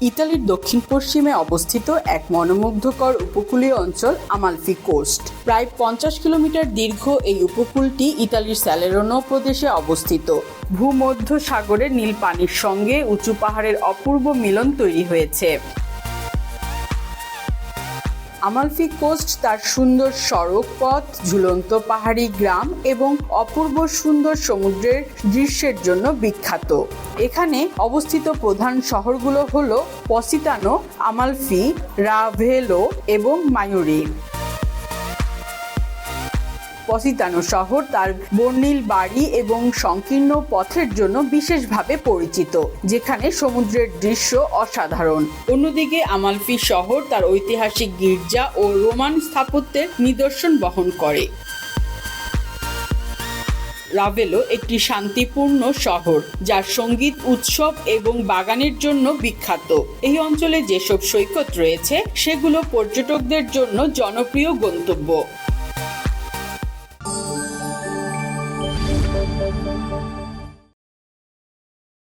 ইতালির দক্ষিণ পশ্চিমে অবস্থিত এক মনোমুগ্ধকর উপকূলীয় অঞ্চল আমালফি কোস্ট। প্রায় পঞ্চাশ কিলোমিটার দীর্ঘ এই উপকূলটি ইতালির স্যালেরোনো প্রদেশে অবস্থিত। ভূমধ্য সাগরের নীল পানির সঙ্গে উঁচু পাহাড়ের অপূর্ব মিলন তৈরি হয়েছে। আমালফি কোস্ট তার সুন্দর সড়ক পথ, ঝুলন্ত পাহাড়ি গ্রাম এবং অপূর্ব সুন্দর সমুদ্রের দৃশ্যের জন্য বিখ্যাত। এখানে অবস্থিত প্রধান শহরগুলো হলো পসিতানো, আমালফি, রাভেলো এবং মায়ুরি। পসিতানো শহর তার বর্ণিল বাড়ি এবং সংকীর্ণ পথের জন্য বিশেষভাবে পরিচিত, যেখানে সমুদ্রের দৃশ্য অসাধারণ। অন্যদিকে আমালফি শহর তার ঐতিহাসিক গির্জা ও রোমান স্থাপত্যের নিদর্শন বহন করে। রাভেলো একটি শান্তিপূর্ণ শহর, যার সংগীত, উৎসব এবং বাগানের জন্য বিখ্যাত। এই অঞ্চলে যেসব সৈকত রয়েছে, সেগুলো পর্যটকদের জন্য জনপ্রিয় গন্তব্য। Thank you.